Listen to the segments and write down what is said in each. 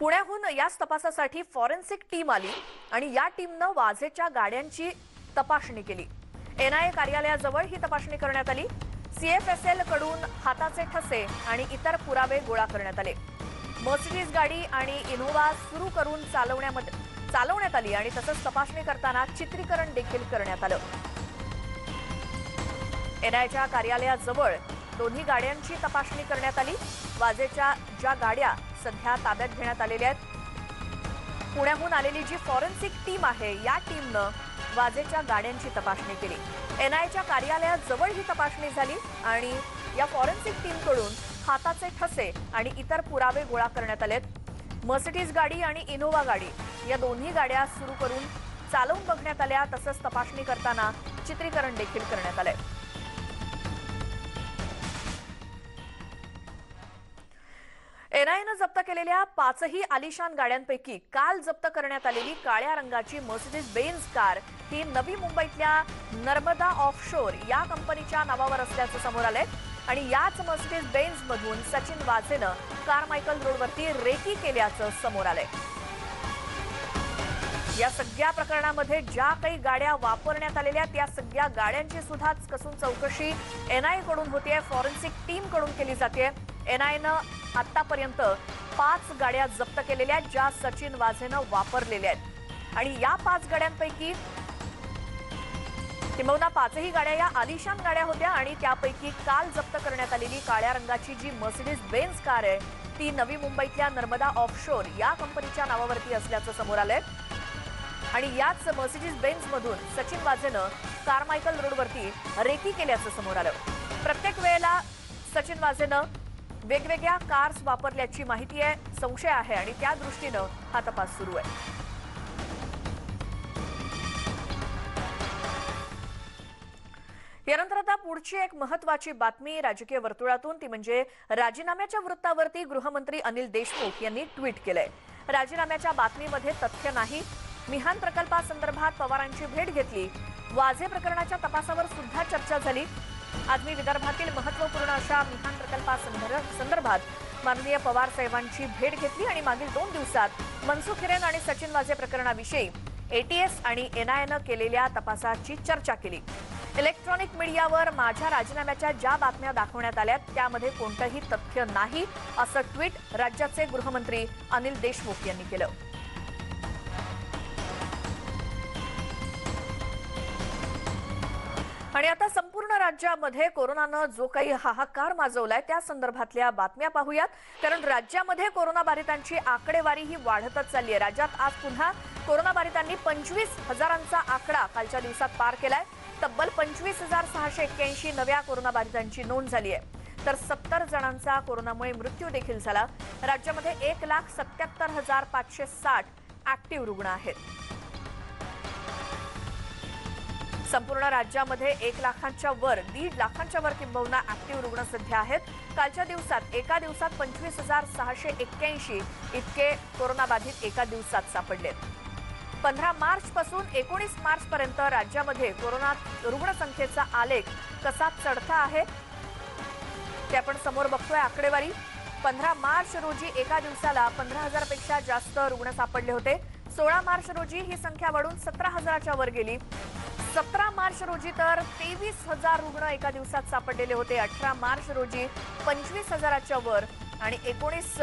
पुण्याहून याच तपासासाठी फॉरेन्सिक टीम आली आणि या टीमनं वाझेच्या गाड्यांची तपासणी केली. एनआयए कार्यालयाजवळ ही तपासणी करण्यात आली. सीएफएसएलकडून हाताचे ठसे आणि इतर पुरावे गोळा करण्यात आले. मर्सिडीज गाडी आणि इनोव्हा सुरू करून चालवण्यामध्ये चालवण्यात आली आणि तसंच तपासणी करताना चित्रीकरण देखील करण्यात आलं. एनआयच्या कार्यालयाजवळ दोन्ही गाड्यांची तपासणी करण्यात आली. वाजेच्या ज्या गाड्या सध्या ताब्यात घेण्यात आलेल्या आहेत पुण्याहून आलेली जी फॉरेन्सिक टीम आहे या टीमनं वाजेच्या गाड्यांची तपासणी केली. एनआयच्या कार्यालयाजवळ ही तपासणी झाली आणि या फॉरेन्सिक टीमकडून हाताचे ठसे आणि इतर पुरावे गोळा करण्यात आलेत. मर्सिडीज गाडी आणि इनोव्हा गाडी या दोन्ही गाड्या सुरू करून चालवून बघण्यात आल्या तसंच तपासणी करताना चित्रीकरण देखील करण्यात आलंय. एनआयनं जप्त केलेल्या पाचही आलिशान गाड्यांपैकी काल जप्त करण्यात आलेली काळ्या रंगाची मर्सिडीज बेन्झ कार ही नवी मुंबईतल्या नर्मदा ऑफशोर या कंपनीच्या नावावर असल्याचं समोर आलंय. आणि याच मर्सिडीज बेन्झ मधून सचिन वाझेनं कारमायकल रोडवरती रेकी केल्याचं समोर आलंय. या सगळ्या प्रकरणामध्ये ज्या काही गाड्या वापरण्यात आलेल्या त्या सगळ्या गाड्यांची सुद्धा कसून चौकशी एनआयकडून होते फॉरेन्सिक टीमकडून केली जाते एनआयनं आतापर्यंत पाच गाड्या जप्त केलेल्या आहेत, ज्या सचिन वाझेनं वापरलेल्या आहेत. आणि या पाच गाड्यांपैकी किंबहुना पाचही गाड्या या आलिशान गाड्या होत्या आणि त्यापैकी काल जप्त करण्यात आलेली काळ्या रंगाची जी मर्सिडीज बेन्स कार आहे ती नवी मुंबईतल्या नर्मदा ऑफशोर या कंपनीच्या नावावरती असल्याचं समोर आलंय. आणि याच मर्सिडीज बेन्झ मधून सचिन वाझेनं कारमायकल रोडवरती रेकी केल्याचं समोर आलं. प्रत्येक वेळेला सचिन वाझेनं वेगवेगळ्या कार्स वापरल्याची माहिती आहे संशय आहे आणि त्या दृष्टीनं हा तपास सुरू आहे. यानंतर आता पुढची एक महत्वाची बातमी राजकीय वर्तुळातून ती म्हणजे राजीनाम्याच्या वृत्तावरती गृहमंत्री अनिल देशमुख यांनी ट्विट केलंय. राजीनाम्याच्या बातमीमध्ये तथ्य नाही. मिहान प्रकल्पासंदर्भात पवारांची भेट घेतली. वाझे प्रकरणाच्या तपासावर सुद्धा चर्चा झाली. आज मी विदर्भातील महत्त्वपूर्ण अशा मिहान प्रकल्पासंदर्भात माननीय पवार साहेबांची भेट घेतली आणि मागील दोन दिवसात मनसुख हिरेन आणि सचिन वाझे प्रकरणाविषयी एटीएस आणि एनआयएनं केलेल्या तपासाची चर्चा केली. इलेक्ट्रॉनिक मीडियावर माझ्या राजीनाम्याच्या ज्या बातम्या दाखवण्यात आल्या त्यामध्ये कोणतंही तथ्य नाही असं ट्विट राज्याचे गृहमंत्री अनिल देशमुख यांनी केलं. आणि आता संपूर्ण राज्यामध्ये कोरोनानं जो काही हाहाकार माजवलाय त्या संदर्भातल्या बातम्या पाहूयात. कारण राज्यामध्ये कोरोनाबाधितांची आकडेवारी ही वाढतच चालली आहे. राज्यात आज पुन्हा कोरोनाबाधितांनी पंचवीस हजारांचा आकडा कालच्या दिवसात पार केलाय. तब्बल पंचवीस हजार सहाशे एक्क्याऐंशी नव्या कोरोनाबाधितांची नोंद झाली आहे. तर सत्तर जणांचा कोरोनामुळे मृत्यू देखील झाला. राज्यामध्ये एक लाख सत्याहत्तर हजार पाचशे साठ ऍक्टिव्ह रुग्ण आहेत. संपूर्ण राज्यामध्ये एक लाखांच्या वर दीड लाखांच्या वर किंबहुना ऍक्टिव्ह रुग्ण सध्या आहेत. कालच्या दिवसात एका दिवसात पंचवीस हजार सहाशे एक्क्याऐंशी इतके कोरोनाबाधित एका दिवसात सापडलेत. पंधरा मार्च पासून एकोणीस मार्च पर्यंत राज्यामध्ये कोरोना रुग्णसंख्येचा आलेख कसा चढता आहे ते आपण समोर बघतोय आकडेवारी. पंधरा मार्च रोजी एका दिवसाला पंधरा हजारपेक्षा जास्त रुग्ण सापडले होते. सोळा मार्च रोजी ही संख्या वाढून सतरा हजाराच्या वर गेली. सतरा मार्च रोजी तर तेवीस हजार रुग्ण एका दिवसात सापडलेले होते. अठरा मार्च रोजी पंचवीस हजाराच्या वर आणि एकोणीस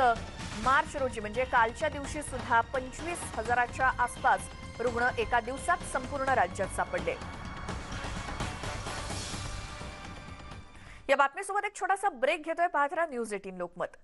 मार्च रोजी म्हणजे कालच्या दिवशी सुद्धा पंचवीस हजाराच्या आसपास रुग्ण एका दिवसात संपूर्ण राज्यात सापडले. या बातमीसोबत एक छोटासा ब्रेक घेतोय. पाहत राहा न्यूज एटीन लोकमत.